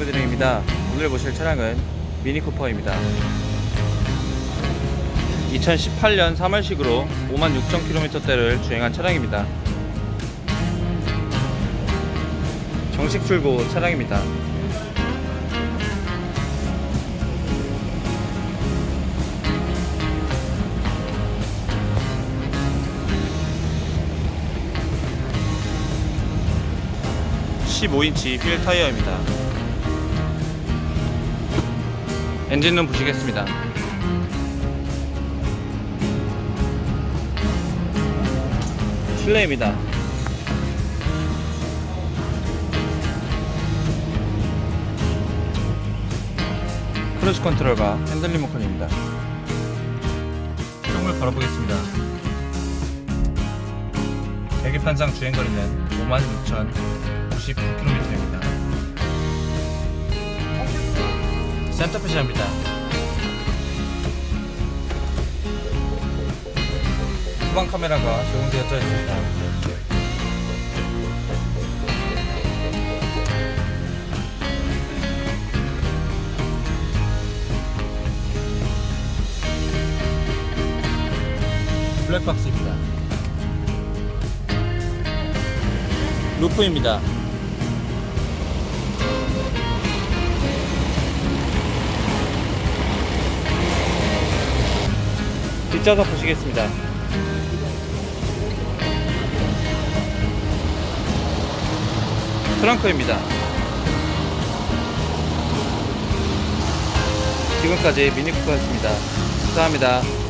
안녕하십니까 오늘 보실 차량은 미니쿠퍼입니다. 2018년 3월식으로 56,000km대를 주행한 차량입니다. 정식 출고 차량입니다. (15인치) 휠 타이어입니다 엔진룸 보시겠습니다. 실내입니다. 크루즈 컨트롤과 핸들 리모컨입니다. 시동을 걸어보겠습니다. 계기판상 주행거리는 56,099km입니다. 센터페시합니다. 후방 카메라가 적용되어져 있습니다. 블랙박스입니다. 루프입니다. 뒷좌석 보시겠습니다. 트렁크입니다. 지금까지 미니쿠퍼였습니다. 감사합니다.